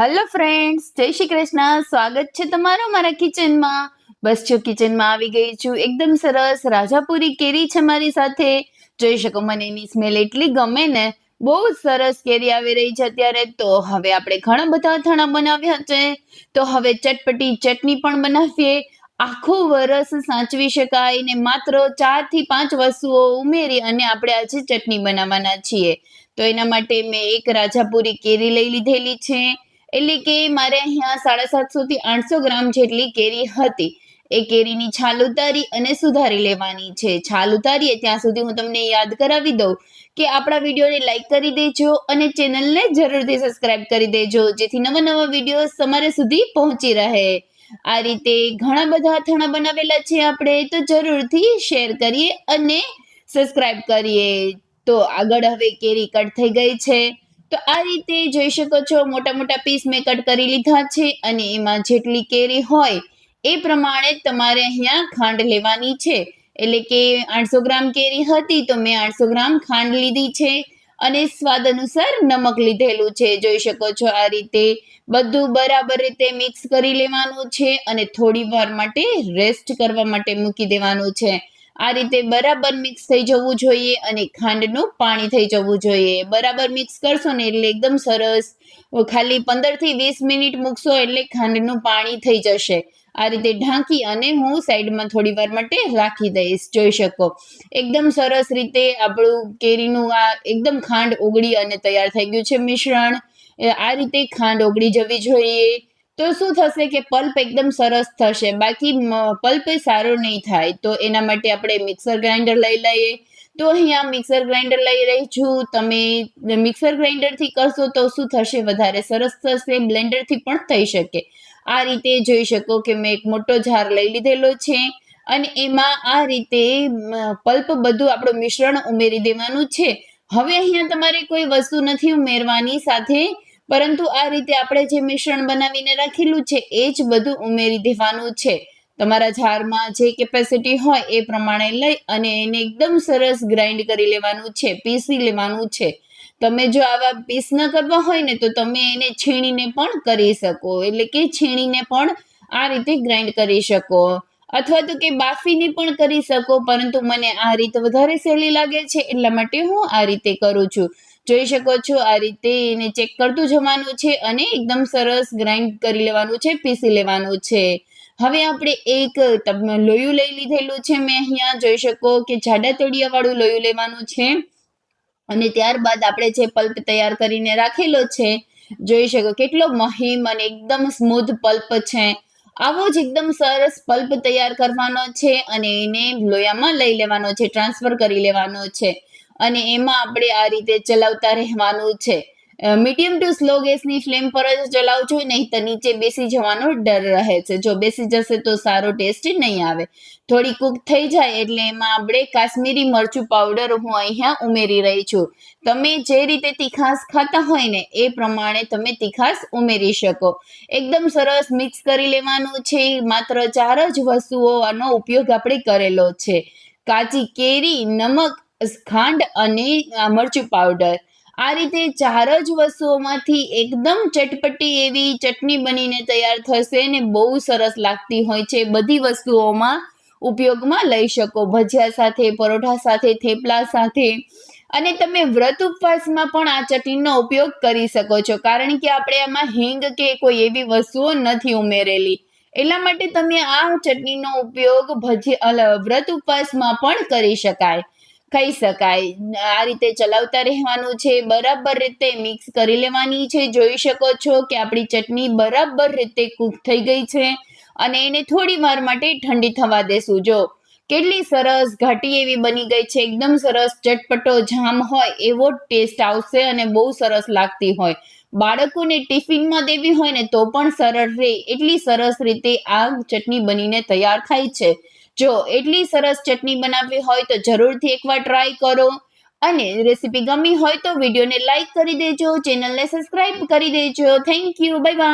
Hello friends જય શ્રી કૃષ્ણ. સ્વાગત છે તમારું મારા કિચનમાં બસ જો કિચનમાં આવી ગઈ છું. એકદમ સરસ. રાજાપુરી કેરી છે મારી સાથે. જોઈ શકો મને એની સ્મેલ એટલી ગમે ને. બહુ સરસ કેરી આવી રહી છે અત્યારે. તો હવે આપણે ઘણા બધા અથાણા બનાવ્યા છે. તો હવે ચટપટી ચટણી પણ બનાવીએ. આખું વરસ સાચવી શકાય ને માત્ર ચારથી પાંચ વસ્તુઓ ઉમેરી અને આપણે આજે ચટણી બનાવવાના છીએ. તો એના માટે મેં એક રાજાપુરી કેરી લઈ લીધેલી છે. એટલે કે મારે અહીંયા સાડા સાતસો થી આઠસો ગ્રામ જેટલી કેરી હતી. એ કેરીની છાલ ઉતારી અને સુધારી લેવાની છે. છાલ ઉતારીએ ત્યાં સુધી હું તમને યાદ કરાવી દઉં કે આપણા વિડીયોને લાઈક કરી દેજો અને ચેનલને જરૂરથી સબસ્ક્રાઇબ કરી દેજો, જેથી નવા નવા વીડિયો તમારે સુધી પહોંચી રહે. આ રીતે ઘણા બધા અથાણા બનાવેલા છે આપણે, તો જરૂરથી શેર કરીએ અને સબસ્ક્રાઇબ કરીએ. તો આગળ હવે કેરી કટ થઈ ગઈ છે. તો આ રીતે જોઈ શકો છો, મોટા મોટા પીસ મેં કટ કરી લીધા છે અને એમાં જેટલી કેરી હોય એ પ્રમાણે તમારે અહીંયા ખાંડ લેવાની છે. એટલે કે આઠસો ગ્રામ કેરી હતી તો મેં આઠસો ગ્રામ ખાંડ લીધી છે અને સ્વાદ અનુસાર નમક લીધેલું છે. જોઈ શકો છો આ રીતે બધું બરાબર રીતે મિક્સ કરી લેવાનું છે અને થોડી વાર માટે રેસ્ટ કરવા માટે મૂકી દેવાનું છે. આ રીતે બરાબર મિક્સ થઈ જવું જોઈએ અને ખાંડનું પાણી થઈ જવું જોઈએ. બરાબર મિક્સ કરશો ને એટલે એકદમ સરસ. ખાલી પંદરથી વીસ મિનિટ મૂકશો એટલે ખાંડનું પાણી થઈ જશે. આ રીતે ઢાંકી અને હું સાઈડમાં થોડી વાર માટે રાખી દઈશ. જોઈ શકો. એકદમ સરસ રીતે આપણું કેરીનું આ એકદમ ખાંડ ઓગળી અને તૈયાર થઈ ગયું છે મિશ્રણ. આ રીતે ખાંડ ઓગળી જવી જોઈએ. તો શું થશે કે પલ્પ એકદમ સરસ થશે? બાકી પલ્પ સારો નહીં થાય. તો એના માટે આપણે મિક્સર ગ્રાઇન્ડર લઈ લઈએ. તો અહીંયા મિક્સર ગ્રાઇન્ડર લઈ રહી છું. તમે મિક્સર ગ્રાઇન્ડરથી કરશો તો શું થશે? વધારે સરસ થશે. બ્લેન્ડરથી પણ થઈ શકે. આ રીતે જોઈ શકો કે મેં એક મોટો જાર લઈ લીધેલો છે. અને એમાં આ રીતે પલ્પ બધું આપણું મિશ્રણ ઉમેરી દેવાનું છે. હવે અહીંયા તમારે કોઈ વસ્તુ નથી ઉમેરવાની. સાથે પરંતુ આ રીતે આપણે જે મિશ્રણ બનાવીને રાખેલું છે, એ જ બધું ઉમેરી દેવાનું છે. તમારા જારમાં જે કેપેસિટી હોય એ પ્રમાણે લઈ અને એને એકદમ સરસ ગ્રાઇન્ડ કરી લેવાનું છે, પીસી લેવાનું છે. તમે જો આવા પીસ ન કરવા હોય ને, તો તમે એને છીણીને પણ કરી શકો. એટલે કે છીણીને પણ આ રીતે ગ્રાઇન્ડ કરી શકો. અથવા તો કે બાફીને પણ કરી શકો, પરંતુ મને આ રીત વધારે સહેલી લાગે છે, એટલા માટે હું આ રીતે કરું છું. જોઈ શકો છો આ રીતે એને ચેક કરતું જવાનું છે અને એકદમ સરસ ગ્રાઇન્ડ કરી લેવાનું છે, પીસી લેવાનું છે. હવે આપણે એક લોયું લઈ લીધેલું છે મેં અહીંયા. જોઈ શકો કે જાડા તળિયા વાળું લોયું લેવાનું છે. અને ત્યારબાદ આપણે જે પલ્પ તૈયાર કરીને રાખેલો છે, જોઈ શકો કેટલો મહીમ અને એકદમ સ્મૂધ પલ્પ છે. આવો જ એકદમ સરસ પલ્પ તૈયાર કરવાનો છે અને એને લોયામાં લઈ લેવાનો છે, ટ્રાન્સફર કરી લેવાનો છે. અને એમાં આપણે આ રીતે ચલાવતા રહેવાનું છે. મીડિયમ ટુ સ્લો ગેસની ફ્લેમ પર જ ચલાવજો, નહીં તો નીચે બેસી જવાનો ડર રહે છે. જો બેસી જશે તો સારો ટેસ્ટ નહીં આવે. થોડી કૂક થઈ જાય એટલે એમાં આપણે કાશ્મીરી મરચું પાવડર હું અહીંયા ઉમેરી રહી છું. તમે જે રીતે તીખાસ ખાતા હોય ને, એ પ્રમાણે તમે તીખાસ ઉમેરી શકો. એકદમ સરસ મિક્સ કરી લેવાનું છે. માત્ર ચાર જ વસ્તુઓનો ઉપયોગ આપણે કરેલો છે. કાચી કેરી, નમક ખાંડ અને મરચું પાવડર આ રીતે ચાર જ વસ્તુઓમાંથી એકદમ ચટપટી એવી ચટણી બનીને તૈયાર થશે ને બહુ સરસ લાગતી હોય છે. બધી વસ્તુઓમાં ઉપયોગમાં લઈ શકો. ભજીયા સાથે, પરોઠા સાથે, થેપલા સાથે. અને તમે વ્રત ઉપવાસમાં પણ આ ચટણીનો ઉપયોગ કરી શકો છો. કારણ કે આપણે આમાં હિંગ કે કોઈ એવી વસ્તુઓ નથી ઉમેરેલી. એટલા માટે તમે આ ચટણીનો ઉપયોગ ભજી વ્રત ઉપવાસમાં પણ કરી શકાય. ખાઈ શકાય. આ રીતે ચલાવતા રહેવાનું છે, બરાબર રીતે મિક્સ કરી લેવાની છે. જોઈ શકો છો કે આપણી ચટણી બરાબર રીતે કૂક થઈ ગઈ છે અને એને થોડી વાર માટે ઠંડી થવા દેશું. જો કેટલી સરસ ઘાટી એવી બની ગઈ છે, એકદમ સરસ ચટપટો જામ હોય એવો ટેસ્ટ આવશે અને બહુ સરસ લાગતી હોય. બાળકોને ટિફિનમાં દેવી હોય ને તો પણ સરળ રહે. એટલી સરસ રીતે આ ચટણી બનીને તૈયાર થાય છે. જો એટલી સરસ ચટણી બનાવવી હોય તો જરૂરથી એકવાર ટ્રાય કરો. અને રેસીપી ગમી હોય તો વિડીયોને લાઇક કરી દેજો ચેનલને સબસ્ક્રાઇબ કરી દેજો. Thank you bye bye